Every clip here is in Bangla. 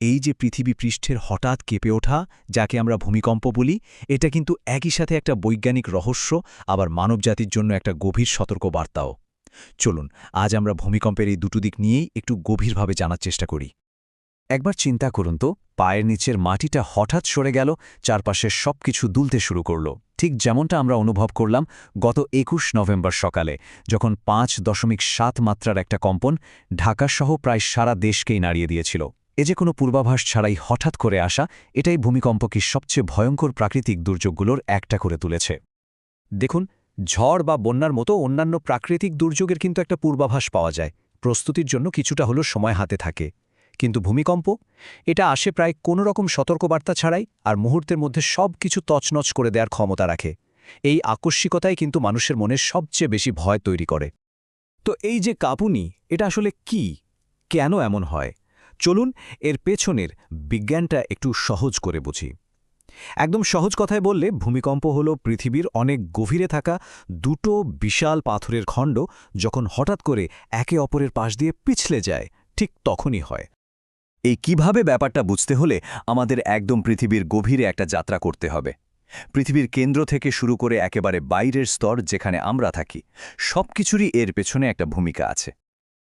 এই যে পৃথিবী পৃষ্ঠের হঠাৎ কেঁপে ওঠা, যাকে আমরা ভূমিকম্প বলি, এটা কিন্তু একই সাথে একটা বৈজ্ঞানিক রহস্য, আবার মানবজাতির জন্য একটা গভীর সতর্কবার্তাও। চলুন, আজ আমরা ভূমিকম্পের এই দুটো দিক নিয়েই একটু গভীরভাবে জানার চেষ্টা করি। একবার চিন্তা করুন তো, পায়ের নিচের মাটিটা হঠাৎ সরে গেল চারপাশের সবকিছু দুলতে শুরু করল। ঠিক যেমনটা আমরা অনুভব করলাম গত একুশ নভেম্বর সকালে, যখন পাঁচ দশমিক সাত মাত্রার একটা কম্পন ঢাকাসহ প্রায় সারা দেশকেই নাড়িয়ে দিয়েছিল। এ যে কোনো পূর্বাভাস ছাড়াই হঠাৎ করে আসা এটাই ভূমিকম্পকে সবচেয়ে ভয়ঙ্কর প্রাকৃতিক দুর্যোগগুলোর একটা করে তুলেছে। দেখুন, ঝড় বা বন্যার মতো অন্যান্য প্রাকৃতিক দুর্যোগের কিন্তু একটা পূর্বাভাস পাওয়া যায়। প্রস্তুতির জন্য কিছুটা হলো সময় হাতে থাকে। কিন্তু ভূমিকম্প? এটা আসে প্রায় কোনো রকম সতর্কবার্তা ছাড়াই আর মুহূর্তের মধ্যে সব কিছু তছনছ করে দেওয়ার ক্ষমতা রাখে। এই আকস্মিকতাই কিন্তু মানুষের মনে সবচেয়ে বেশি ভয় তৈরি করে। তো এই যে কাঁপুনি, এটা আসলে কি? কেন এমন হয়? চলুন এর পেছনের বিজ্ঞানটা একটু সহজ করে বুঝি। একদম সহজ কথায় বললে ভূমিকম্প হল পৃথিবীর অনেক গভীরে থাকা দুটো বিশাল পাথরের খণ্ড যখন হঠাৎ করে একে অপরের পাশ দিয়ে পিছলে যায়, ঠিক তখনই হয়। এই কীভাবে ব্যাপারটা বুঝতে হলে আমাদের একদম পৃথিবীর গভীরে একটা যাত্রা করতে হবে। পৃথিবীর কেন্দ্র থেকে শুরু করে একেবারে বাইরের স্তর যেখানে আমরা থাকি, সবকিছুরই এর পেছনে একটা ভূমিকা আছে।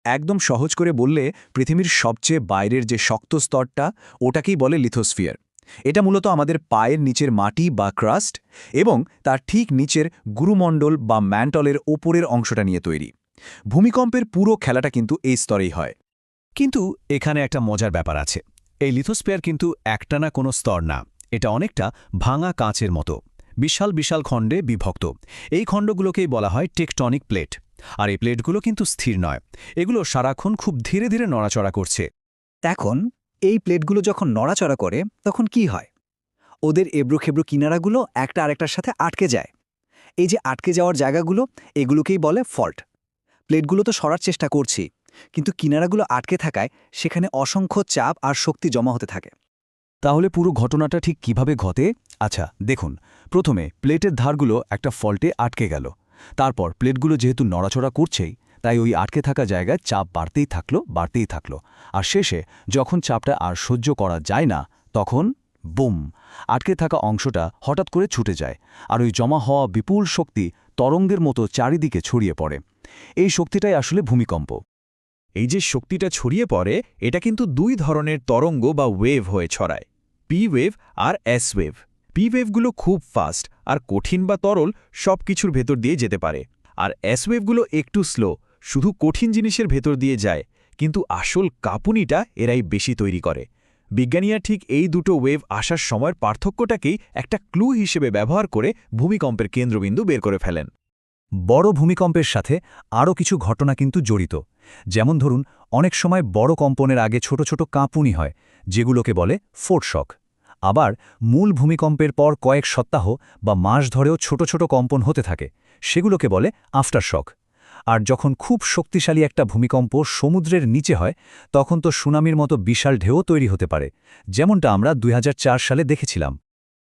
একদম সহজ করে বললে পৃথিবীর সবচেয়ে বাইরের যে শক্ত স্তরটা, ওটাকেই বলে লিথোস্ফিয়ার। এটা মূলত আমাদের পায়ের নিচের মাটি বা ক্রাস্ট এবং তার ঠিক নিচের গুরুমণ্ডল বা ম্যান্টলের ওপরের অংশটা নিয়ে তৈরি। ভূমিকম্পের পুরো খেলাটা কিন্তু এই স্তরেই হয়। কিন্তু এখানে একটা মজার ব্যাপার আছে। এই লিথোস্ফিয়ার কিন্তু একটানা কোনো স্তর না, এটা অনেকটা ভাঙা কাঁচের মতো। বিশাল বিশাল খণ্ডে বিভক্ত। এই খণ্ডগুলোকেই বলা হয় টেকটনিক প্লেট। আর এই প্লেটগুলো কিন্তু স্থির নয়। এগুলো সারাক্ষণ খুব ধীরে ধীরে নড়াচড়া করছে। এখন এই প্লেটগুলো যখন নড়াচড়া করে, তখন কি হয়? ওদের এবড়োখেবড়ো কিনারাগুলো একটা আরেকটার সাথে আটকে যায়। এই যে আটকে যাওয়ার জায়গাগুলো, এগুলোকেই বলে ফল্ট। প্লেটগুলো তো সরার চেষ্টা করছি, কিন্তু কিনারাগুলো আটকে থাকায় সেখানে অসংখ্য চাপ আর শক্তি জমা হতে থাকে। তাহলে পুরো ঘটনাটা ঠিক কীভাবে ঘটে? আচ্ছা দেখুন। প্রথমে প্লেটের ধারগুলো একটা ফল্টে আটকে গেল। তারপর প্লেটগুলো যেহেতু নড়াচড়া করছেই, তাই ওই আটকে থাকা জায়গায় চাপ বাড়তেই থাকল বাড়তেই থাকল। আর শেষে যখন চাপটা আর সহ্য করা যায় না, তখন বুম, আটকে থাকা অংশটা হঠাৎ করে ছুটে যায় আর ওই জমা হওয়া বিপুল শক্তি তরঙ্গের মতো চারিদিকে ছড়িয়ে পড়ে। এই শক্তিটাই আসলে ভূমিকম্প। এই যে শক্তিটা ছড়িয়ে পড়ে, এটা কিন্তু দুই ধরনের তরঙ্গ বা ওয়েভ হয়ে ছড়ায় পি ওয়েভ আর এস ওয়েভ পি ওয়েভগুলো খুব ফাস্ট আর কঠিন বা তরল সব কিছুর ভেতর দিয়ে যেতে পারে। আর এস ওয়েভগুলো একটু স্লো শুধু কঠিন জিনিসের ভেতর দিয়ে যায়, কিন্তু আসল কাঁপুনিটা এরাই বেশি তৈরি করে। বিজ্ঞানীরা ঠিক এই দুটো ওয়েভ আসার সময়ের পার্থক্যটাকেই একটা ক্লু হিসেবে ব্যবহার করে ভূমিকম্পের কেন্দ্রবিন্দু বের করে ফেলেন। বড় ভূমিকম্পের সাথে আরও কিছু ঘটনা কিন্তু জড়িত। যেমন ধরুন, অনেক সময় বড় কম্পনের আগে ছোট ছোট কাঁপুনি হয়, যেগুলোকে বলে ফোর্টশক আবার মূল ভূমিকম্পের পর কয়েক সপ্তাহ বা মাস ধরেও ছোট ছোট কম্পন হতে থাকে, সেগুলোকে বলে আফটারশক। আর যখন খুব শক্তিশালী একটা ভূমিকম্প সমুদ্রের নিচে হয়, তখন তো সুনামির মতো বিশাল ঢেউ তৈরি হতে পারে, যেমনটা আমরা দুই হাজার চার সালে দেখেছিলাম।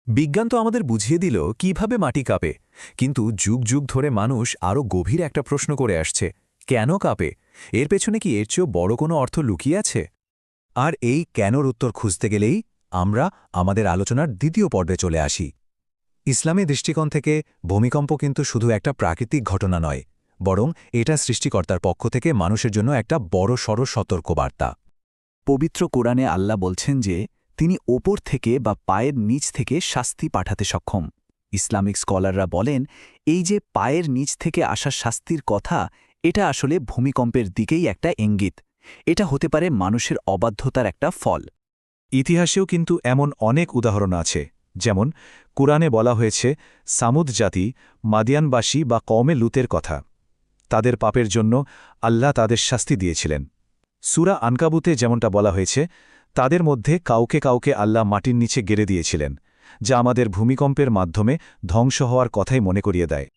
বিজ্ঞান তো আমাদের বুঝিয়ে দিল কীভাবে মাটি কাঁপে, কিন্তু যুগ যুগ ধরে মানুষ আরও গভীর একটা প্রশ্ন করে আসছে, কেন কাঁপে? এর পেছনে কি এর চেয়েও বড় কোনো অর্থ লুকিয়ে আছে? আর এই কেনর উত্তর খুঁজতে গেলেই আমরা আমাদের আলোচনার দ্বিতীয় পর্বে চলে আসি। ইসলামী দৃষ্টিকোণ থেকে ভূমিকম্প কিন্তু শুধু একটা প্রাকৃতিক ঘটনা নয়, বরং এটা সৃষ্টিকর্তার পক্ষ থেকে মানুষের জন্য একটা বড় সড় সতর্কবার্তা। পবিত্র কোরআনে আল্লাহ বলছেন যে, তিনি ওপর থেকে বা পায়ের নিচ থেকে শাস্তি পাঠাতে সক্ষম। ইসলামিক স্কলাররা বলেন, এই যে পায়ের নিচ থেকে আসা শাস্তির কথা, এটা আসলে ভূমিকম্পের দিকেই একটা ইঙ্গিত। এটা হতে পারে মানুষের অবাধ্যতার একটা ফল। ইতিহাসেও কিন্তু এমন অনেক উদাহরণ আছে, যেমন কুরআনে বলা হয়েছে, সামুদ জাতি মাদিয়ানবাসী বা কমে লুতের কথা। তাদের পাপের জন্য আল্লাহ তাদের শাস্তি দিয়েছিলেন। সুরা আনকাবুতে যেমনটা বলা হয়েছে, তাদের মধ্যে কাউকে কাউকে আল্লাহ মাটির নিচে গেড়ে দিয়েছিলেন, যা আমাদের ভূমিকম্পের মাধ্যমে ধ্বংস হওয়ার কথাই মনে করিয়ে দেয়।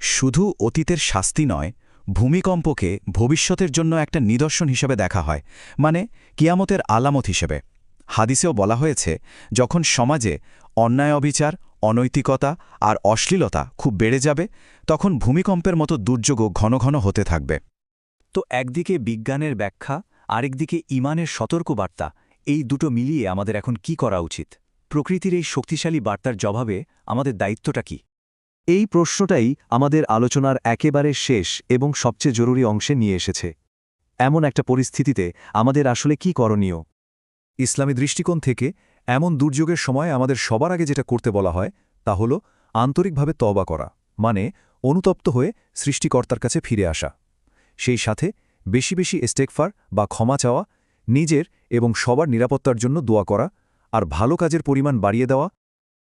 শুধু অতীতের শাস্তি নয়, ভূমিকম্পকে ভবিষ্যতের জন্য একটা নিদর্শন হিসেবে দেখা হয় মানে কিয়ামতের আলামত হিসেবে। হাদিসেও বলা হয়েছে, যখন সমাজে অন্যায় অবিচার, অনৈতিকতা আর অশ্লীলতা খুব বেড়ে যাবে, তখন ভূমিকম্পের মতো দুর্যোগও ঘন ঘন হতে থাকবে। তো একদিকে বিজ্ঞানের ব্যাখ্যা, আরেকদিকে ইমানের সতর্কবার্তা, এই দুটো মিলিয়ে আমাদের এখন কি করা উচিত? প্রকৃতির এই শক্তিশালী বার্তার জবাবে আমাদের দায়িত্বটা কি? এই প্রশ্নটাই আমাদের আলোচনার একেবারে শেষ এবং সবচেয়ে জরুরি অংশে নিয়ে এসেছে। এমন একটা পরিস্থিতিতে আমাদের আসলে কি করণীয়? ইসলামী দৃষ্টিকোণ থেকে এমন দুর্যোগের সময় আমাদের সবার আগে যেটা করতে বলা হয়, তা হল আন্তরিকভাবে তবা করা মানে অনুতপ্ত হয়ে সৃষ্টিকর্তার কাছে ফিরে আসা। সেই সাথে বেশি বেশি স্টেকফার বা ক্ষমা চাওয়া, নিজের এবং সবার নিরাপত্তার জন্য দোয়া করা আর ভালো কাজের পরিমাণ বাড়িয়ে দেওয়া।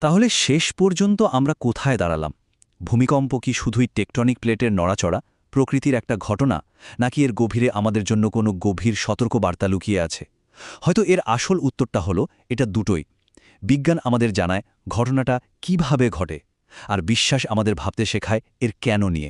তাহলে শেষ পর্যন্ত আমরা কোথায় দাঁড়ালাম? ভূমিকম্প কি শুধুই টেকটনিক প্লেটের নড়াচড়া, প্রকৃতির একটা ঘটনা, নাকি এর গভীরে আমাদের জন্য কোনো গভীর সতর্ক বার্তা লুকিয়ে আছে? হয়তো এর আসল উত্তরটা হলো, এটা দুটোই। বিজ্ঞান আমাদের জানায় ঘটনাটা কীভাবে ঘটে, আর বিশ্বাস আমাদের ভাবতে শেখায় এর কেন নিয়ে।